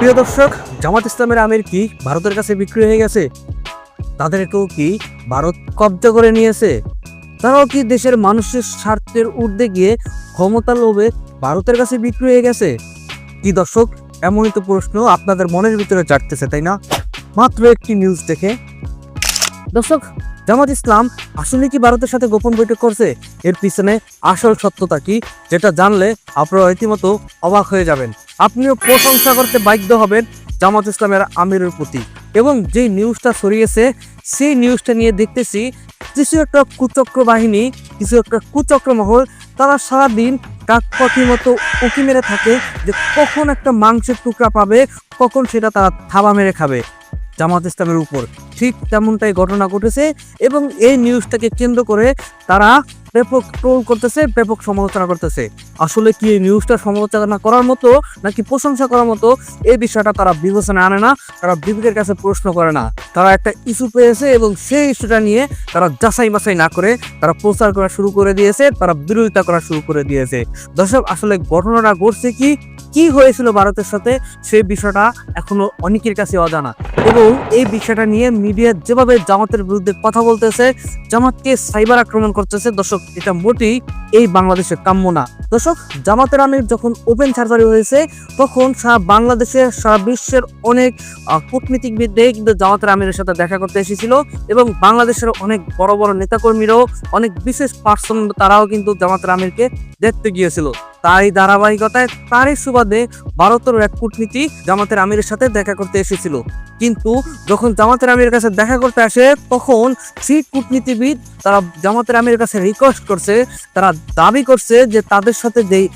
প্রিয় দর্শক, জামাত ইসলামের আমির কি ভারতের কাছে বিক্রি হয়ে গেছে? তাদেরকেও কি ভারত কব্জা করে নিয়েছে? তারাও কি দেশের মানুষের স্বার্থের ঊর্ধ্বে গিয়ে ক্ষমতা লোভে ভারতের কাছে বিক্রি হয়ে গেছে? কি দর্শক, এমনই তো প্রশ্ন আপনাদের মনের ভিতরে চাটতেছে তাই না? মাত্র একটি নিউজ দেখে। দর্শক জামাত ইসলাম আসলে কি ভারতের সাথে গোপন বৈঠক করছে? এর পিছনে আসল সত্যতা কি? যেটা জানলে আপনারা রীতিমতো অবাক হয়ে যাবেন। আপনিও প্রশংসা করতে বাধ্য হবেন জামাত ইসলামের আমিরের প্রতি। এবং যে নিউজটা ছড়িয়েছে, সেই নিউজটা নিয়ে দেখতেছি কিছু একটা কুচক্র বাহিনী, কিছু একটা কুচক্র মহল, তারা সারাদিন কাক পাখির মতো উকি মেরে থাকে যে কখন একটা মাংসের টুকরা পাবে, কখন সেটা তারা থাবা মেরে খাবে। জামাত ইসলামের উপর। ঠিক তেমনটাই ঘটনা ঘটেছে এবং এই নিউজটাকে কেন্দ্র করে তারা ব্যাপক ট্রোল করতেছে, ব্যাপক সমালোচনা করতেছে। আসলে কি এই নিউজটা সমালোচনা করার মতো নাকি প্রশংসা করার মতো, এই বিষয়টা তারা বিবেচনা আনে না, তারা বিবেকের কাছে প্রশ্ন করে না। তারা একটা ইস্যু পেয়েছে এবং সেই ইস্যুটা নিয়ে তারা যাচাই বাছাই না করে তারা প্রচার করা শুরু করে দিয়েছে, তারা বিরোধিতা করা শুরু করে দিয়েছে। দর্শক, আসলে ঘটনাটা ঘটছে কি? কি হয়েছিল ভারতের সাথে সেই বিষয়টা এখনও অনেকের কাছে অজানা। এবং এই বিষয়টা নিয়ে মিডিয়া যেভাবে জামাতের বিরুদ্ধে কথা বলতেছে জামাতকে সাইবার আক্রমণ করতেছে দর্শক এটা মোটেই এই বাংলাদেশে কাম্য না। দর্শক জামাতের আমির যখন ওপেন সার্জারি হয়েছে তখন সারা বাংলাদেশে সারা বিশ্বের অনেক আহ, কূটনীতিকবিদে কিন্তু জামাতের আমিরের সাথে দেখা করতে এসেছিল এবং বাংলাদেশের অনেক বড় বড় নেতাকর্মীরাও অনেক বিশেষ পার্সন তারাও কিন্তু জামাতের আমিরকে দেখতে গিয়েছিল। তারই ধারাবাহিকতায় তারই সুবাদে ভারতের এক কূটনীতি জামাতের আমিরের সাথে দেখা করতে এসেছিল। কিন্তু যখন জামাতের আমিরের কাছে দেখা করতে আসে, তখন সেই কূটনীতিবিদ তারা জামাতের আমিরের কাছে রিকোয়েস্ট করছে, তারা দাবি করছে যে তাদের সাথে যেই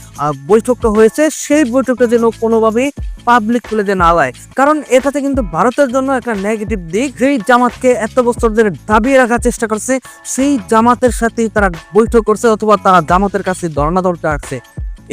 বৈঠকটা হয়েছে, সেই বৈঠকটা যেন কোনোভাবেই পাবলিক যে না দেয় কারণ এটাতে কিন্তু ভারতের জন্য একটা নেগেটিভ দিক। যেই জামাতকে এত বছর ধরে দাবিয়ে রাখার চেষ্টা করছে, সেই জামাতের সাথেই তারা বৈঠক করছে অথবা তারা জামাতের কাছে ধর্ণা ধরতে আসছে।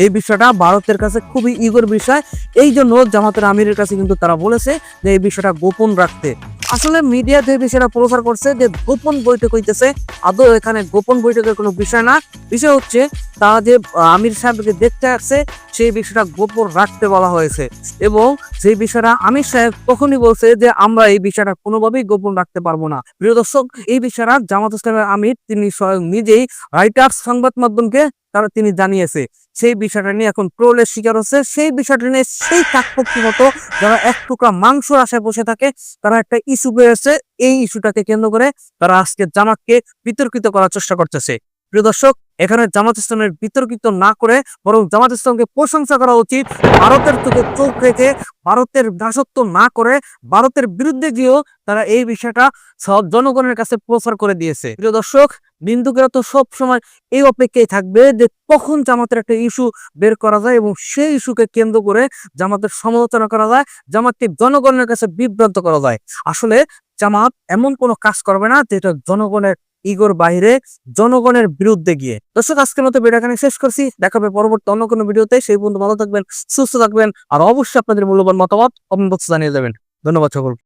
এই বিষয়টা ভারতের কাছে খুবই ইগোর বিষয়। এই জন্য জামাতের আমিরের কাছে কিন্তু তারা বলেছে যে এই বিষয়টা গোপন রাখতে। আসলে মিডিয়াতে এই বিষয়টা প্রচার করছে যে গোপন বৈঠক হইতেছে। আদৌ এখানে গোপন বৈঠকের কোনো বিষয় না। বিষয় হচ্ছে, তারা যে আমির সাহেবকে দেখতে আসছে, সেই বিষয়টা গোপন রাখতে বলা হয়েছে। এবং সেই বিষয়টা আমির সাহেব তখনই বলছে যে, আমরা এই বিষয়টা কোনোভাবেই গোপন রাখতে পারব না। প্রিয় দর্শক, এই বিষয়টা জামাত ইসলামের আমির, তিনি স্বয়ং নিজেই রাইটার্স সংবাদ মাধ্যমকে তারা তিনি জানিয়েছে। সেই বিষয়টা নিয়ে এখন ট্রোলের শিকার হচ্ছে। সেই বিষয়টা নিয়ে সেই কাকপক্ষী মতো যারা এক টুকরা মাংসর আশায় বসে থাকে, তারা একটা ইস্যু পেয়েছে এই ইস্যুটাকে কেন্দ্র করে তারা আজকে জামাতকে বিতর্কিত করার চেষ্টা করতেছে। প্রিয় দর্শক, এখানে জামাত ইসলামের বিতর্কিত না করে বরং জামাত ইসলামকে প্রশংসা করা উচিত। ভারতের চোখে চোখ রেখে ভারতের দাসত্ব না করে ভারতের বিরুদ্ধে গিয়েও তারা এই বিষয়টা সব জনগণের কাছে প্রচার করে দিয়েছে। প্রিয় দর্শক বিন্দুকেরা তো সব সময় এই অপেক্ষায় থাকবে যে কখন জামাতের একটা ইস্যু বের করা যায় এবং সেই ইস্যুকে কেন্দ্র করে জামাতের সমালোচনা করা যায়, জামাতকে জনগণের কাছে বিভ্রান্ত করা যায়। আসলে জামাত এমন কোনো কাজ করবে না যেটা জনগণের ইগোর বাইরে, জনগণের বিরুদ্ধে গিয়ে। দর্শক, আজকের মতো ভিডিও এখানে শেষ করছি। দেখা দেখাবে পরবর্তী অন্য কোনো ভিডিওতে। সেই বন্ধু ভালো থাকবেন, সুস্থ থাকবেন, আর অবশ্যই আপনাদের মূল্যবান মতামত কমেন্ট জানিয়ে দেবেন। ধন্যবাদ সকল